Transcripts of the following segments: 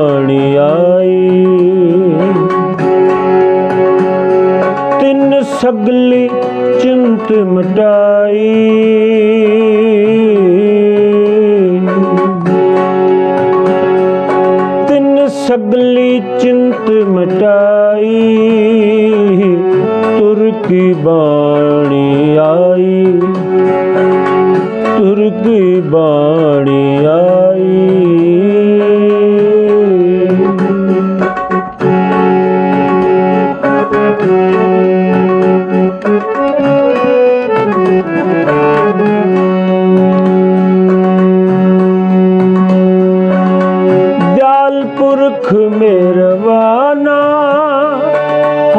ਬਾਣੀ ਆਈ। ਤਿੰਨ ਸਗਲੀ ਚਿੰਤ ਮਟਾਈ। ਤਿੰਨ ਸਗਲੀ ਚਿੰਤ ਮਟਾਈ। ਤੁਰਕੀ ਬਾਣੀ ਆਈ। ਤੁਰਕੀ ਬਾਣੀ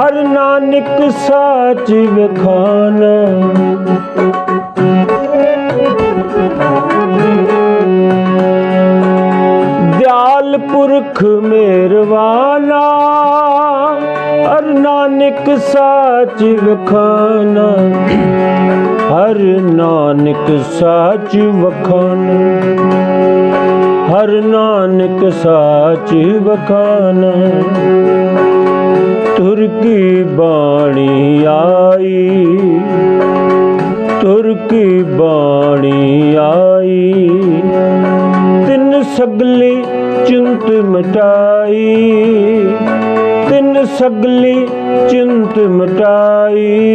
ਹਰ ਨਾਨਕ ਸਾਚ ਵਖਾਨਾ। ਦਿਆਲ ਪੁਰਖ ਮਿਹਰਬਾਨਾ ਹਰ ਨਾਨਕ ਸਾਚ ਵਖਾਨਾ। ਹਰ ਨਾਨਕ ਸਾਚ ਵਖਾਨਾ। ਹਰ ਨਾਨਕ ਸਾਚ ਵਖਾਨਾ। ਤੁਰ ਕੀ ਬਾਣੀ ਆਈ? ਤੁਰ ਕੀ ਬਾਣੀ ਆਈ? ਤਿੰਨ ਸਗਲੀ ਚਿੰਤ ਮਟਾਈ। ਤਿੰਨ ਸਗਲੀ ਚਿੰਤ ਮਟਾਈ।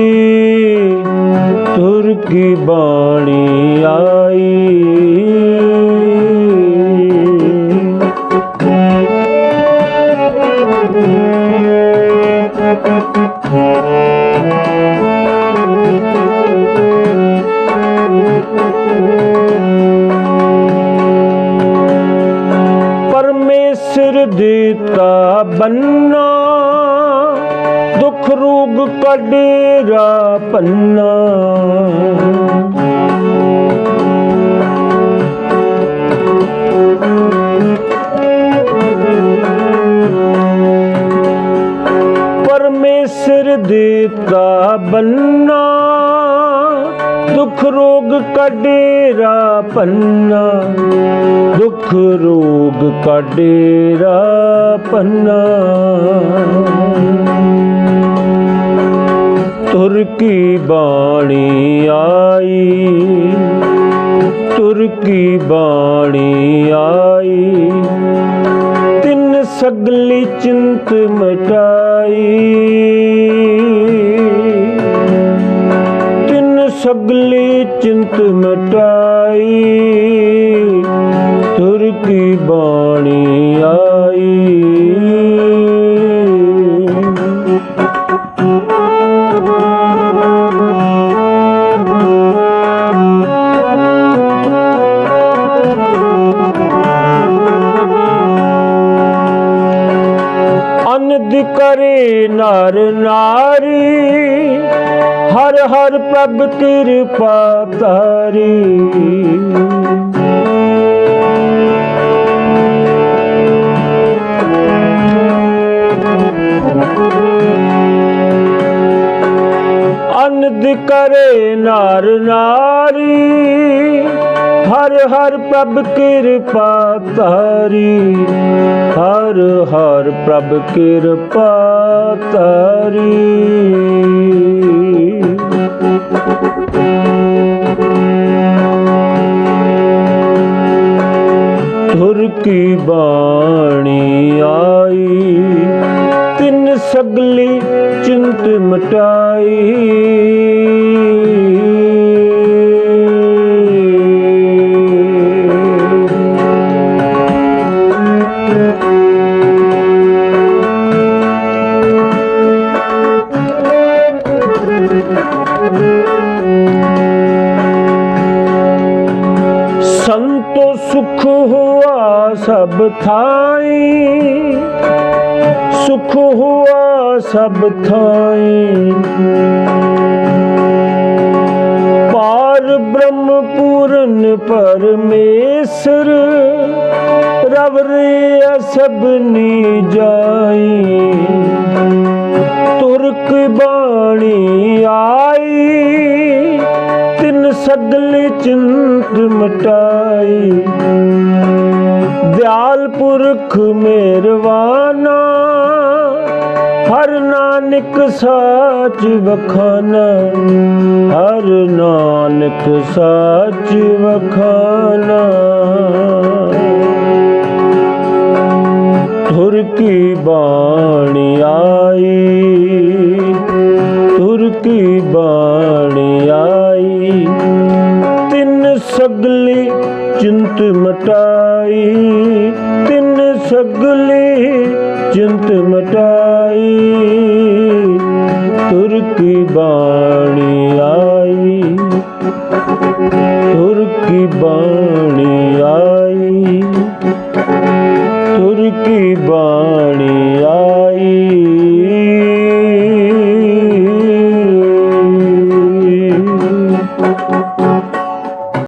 ਤੁਰ ਕੀ ਬਾਣੀ ਪਰਮੇਸ਼ਰ ਦਿੱਤਾ ਬੰਨਾ ਦੁੱਖ ਰੋਗ ਕੱਢੇਰਾ ਪੰਨਾ। ਦੁੱਖ ਰੋਗ ਕਡੇਰਾ ਪੰਨਾ। ਦੁੱਖ ਰੋਗ ਕਡੇਰਾ ਪੰਨਾ। ਤੁਰ ਕੀ ਬਾਣੀ ਆਈ? ਤੁਰ ਕੀ ਬਾਣੀ ਆਈ? ਤਿੰਨ ਸਗਲੀ ਚਿੰਤ ਮਟਾਈ। ਸਗਲੀ ਚਿੰਤ ਮਟਾਈ ਤੁਰ ਕੀ ਬਾਣੀ ਹਰ ਹਰ ਪ੍ਰਭ ਕਿਰਪਾ ਤਾਰੀ ਅਨੰਦ ਕਰੇ ਨਾਰ ਨਾਰੀ, ਹਰ ਹਰ ਪ੍ਰਭ ਕਿਰਪਾ ਤਾਰੀ ਹਰ ਹਰ ਪ੍ਰਭ ਕਿਰਪਾ ਤਾਰੀ ਧੁਰ ਕੀ ਬਾਣੀ ਆਈ? ਤਿੰਨ ਸਗਲੀ ਚਿੰਤ ਮਟਾਈ। ਸਭ ਥਾਈ, ਸੁਖ ਹੁਆ ਸਭ ਥਾਈ। ਪਾਰ ਬ੍ਰਹਮ ਪੂਰਨ ਪਰਮੇਸ਼ਰ, ਰਵ ਰੇ ਸਭਨੀ ਜਾਈ ਤੁਰਕ ਬਾਣੀ ਆਈ, ਤਿੰਨ ਸਗਲੀ ਚਿੰਤ ਮਟਾਈ। ਦਿਆਲ ਪੁਰਖ ਮਿਹਰਵਾਨਾ ਹਰ ਨਾਨਕ ਸਾਚ ਵਖਾਨਾ, ਹਰ ਨਾਨਕ ਸਾਚ ਵਖਾਨਾ। ਧੁਰ ਕੀ ਬਾਣੀ ਆਈ, ਧੁਰ ਕੀ ਚਿੰਤ ਮਟਾਈ ਤੁਰ ਬਾਣੀ ਆਈ ਤੁਰ ਕੀ ਬਾਣੀ ਆਈ ਤੁਰ ਕੀ ਬਾਣੀ